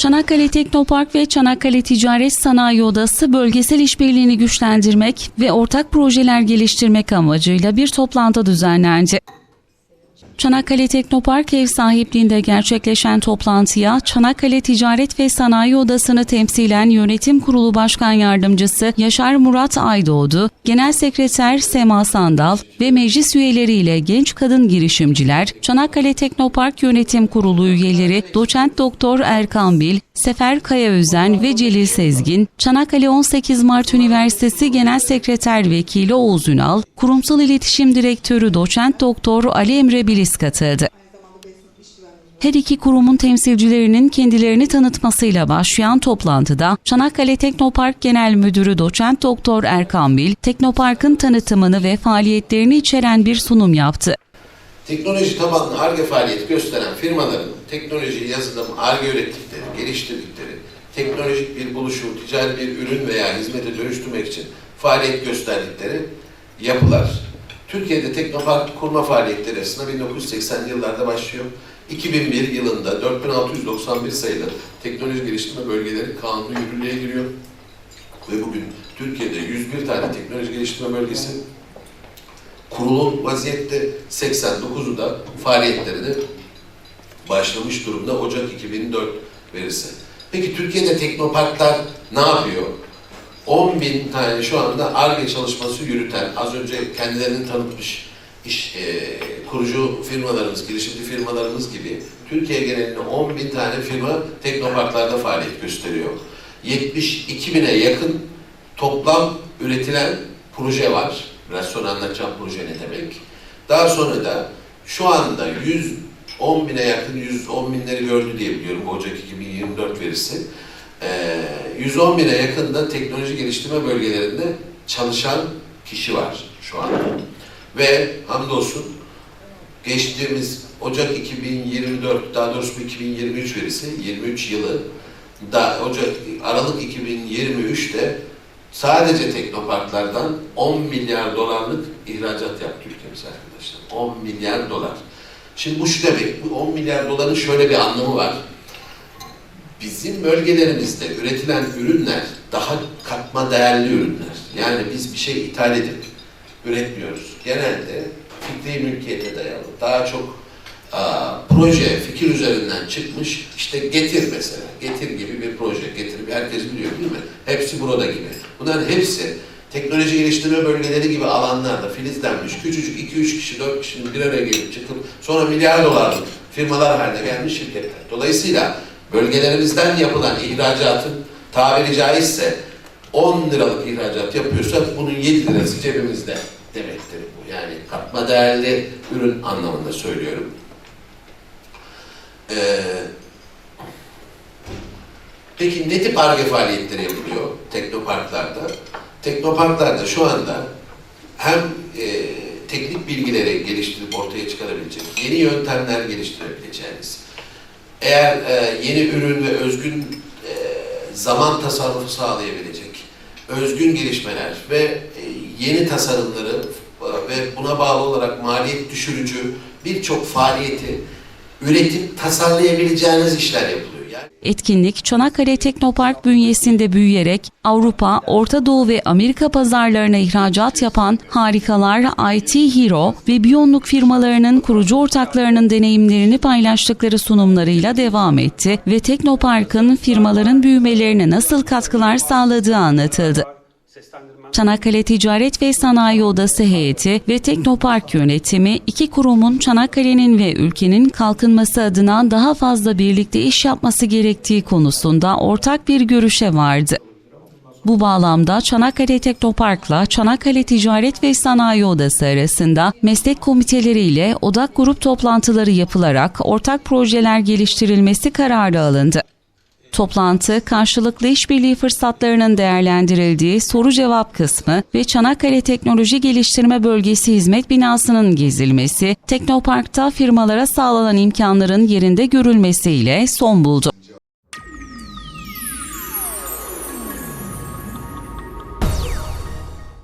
Çanakkale Teknopark ve Çanakkale Ticaret Sanayi Odası bölgesel işbirliğini güçlendirmek ve ortak projeler geliştirmek amacıyla bir toplantı düzenlendi. Çanakkale Teknopark ev sahipliğinde gerçekleşen toplantıya Çanakkale Ticaret ve Sanayi Odası'nı temsilen Yönetim Kurulu Başkan Yardımcısı Yaşar Murat Aydoğdu, Genel Sekreter Sema Sandal ve meclis üyeleriyle genç kadın girişimciler, Çanakkale Teknopark Yönetim Kurulu üyeleri Doçent Doktor Erkan Bil, Sefer Kayaözen ve Celil Sezgin, Çanakkale 18 Mart Üniversitesi Genel Sekreter Vekili Oğuz Ünal, Kurumsal İletişim Direktörü Doçent Doktor Ali Emre Bilis katıldı. Her iki kurumun temsilcilerinin kendilerini tanıtmasıyla başlayan toplantıda Çanakkale Teknopark Genel Müdürü Doçent Doktor Erkan Bil, Teknopark'ın tanıtımını ve faaliyetlerini içeren bir sunum yaptı. Teknoloji tabanlı ARGE faaliyeti gösteren firmaların teknoloji, yazılım, ARGE ürettikleri, geliştirdikleri, teknolojik bir buluşu, ticari bir ürün veya hizmete dönüştürmek için faaliyet gösterdikleri yapılar. Türkiye'de Teknopark kurma faaliyetleri aslında 1980'li yıllarda başlıyor. 2001 yılında 4691 sayılı teknoloji geliştirme bölgeleri kanunu yürürlüğe giriyor. Ve bugün Türkiye'de 101 tane teknoloji geliştirme bölgesi kurulu vaziyette 89'u da faaliyetlerini başlamış durumda Ocak 2004 verisi. Peki Türkiye'de teknoparklar ne yapıyor? 10 bin tane şu anda ARGE çalışması yürüten, az önce kendilerini tanıtmış iş e, kurucu firmalarımız, girişimci firmalarımız gibi Türkiye genelinde 10 bin tane firma teknoparklarda faaliyet gösteriyor. 72 bine yakın toplam üretilen proje var. Biraz sonra anlatacağım proje ne demek. Daha sonra da şu anda 110 bine yakın, 110 binleri gördü diye biliyorum Ocak 2024 verisi. Ee, 110 bine yakın da teknoloji geliştirme bölgelerinde çalışan kişi var şu anda. Ve hamdolsun geçtiğimiz Ocak 2024, daha doğrusu bu 2023 verisi, 23 yılı da Ocak, Aralık 2023'te sadece teknoparklardan 10 milyar dolarlık ihracat yaptı ülkemiz arkadaşlar. 10 milyar dolar. Şimdi bu şu demek, bu 10 milyar doların şöyle bir anlamı var. Bizim bölgelerimizde üretilen ürünler daha katma değerli ürünler. Yani biz bir şey ithal edip üretmiyoruz. Genelde fikri mülkiyete dayalı, daha çok aa, proje, fikir üzerinden çıkmış, işte getir mesela, getir gibi bir proje, getir herkes biliyor değil mi? Hepsi burada gibi. Bunların hepsi teknoloji geliştirme bölgeleri gibi alanlarda filizlenmiş, küçücük 2-3 kişi, 4 kişinin bir araya gelip çıkıp sonra milyar dolarlık firmalar haline gelmiş şirketler. Dolayısıyla bölgelerimizden yapılan ihracatın tabiri caizse 10 liralık ihracat yapıyorsak bunun 7 lirası cebimizde demektir bu. Yani katma değerli ürün anlamında söylüyorum. Ee, peki ne tip ARGE faaliyetleri yapılıyor teknoparklarda? Teknoparklarda şu anda hem e, teknik bilgileri geliştirip ortaya çıkarabilecek, yeni yöntemler geliştirebileceğiniz, eğer e, yeni ürün ve özgün e, zaman tasarrufu sağlayabilecek, özgün gelişmeler ve e, yeni tasarımları e, ve buna bağlı olarak maliyet düşürücü birçok faaliyeti üretip tasarlayabileceğiniz işler yapılıyor. Etkinlik Çanakkale Teknopark bünyesinde büyüyerek Avrupa, Orta Doğu ve Amerika pazarlarına ihracat yapan Harikalar, IT Hero ve Biyonluk firmalarının kurucu ortaklarının deneyimlerini paylaştıkları sunumlarıyla devam etti ve Teknopark'ın firmaların büyümelerine nasıl katkılar sağladığı anlatıldı. Çanakkale Ticaret ve Sanayi Odası heyeti ve Teknopark yönetimi iki kurumun Çanakkale'nin ve ülkenin kalkınması adına daha fazla birlikte iş yapması gerektiği konusunda ortak bir görüşe vardı. Bu bağlamda Çanakkale Teknopark'la Çanakkale Ticaret ve Sanayi Odası arasında meslek komiteleriyle odak grup toplantıları yapılarak ortak projeler geliştirilmesi kararı alındı. Toplantı, karşılıklı işbirliği fırsatlarının değerlendirildiği soru cevap kısmı ve Çanakkale Teknoloji Geliştirme Bölgesi Hizmet Binası'nın gezilmesi, Teknopark'ta firmalara sağlanan imkanların yerinde görülmesiyle son buldu.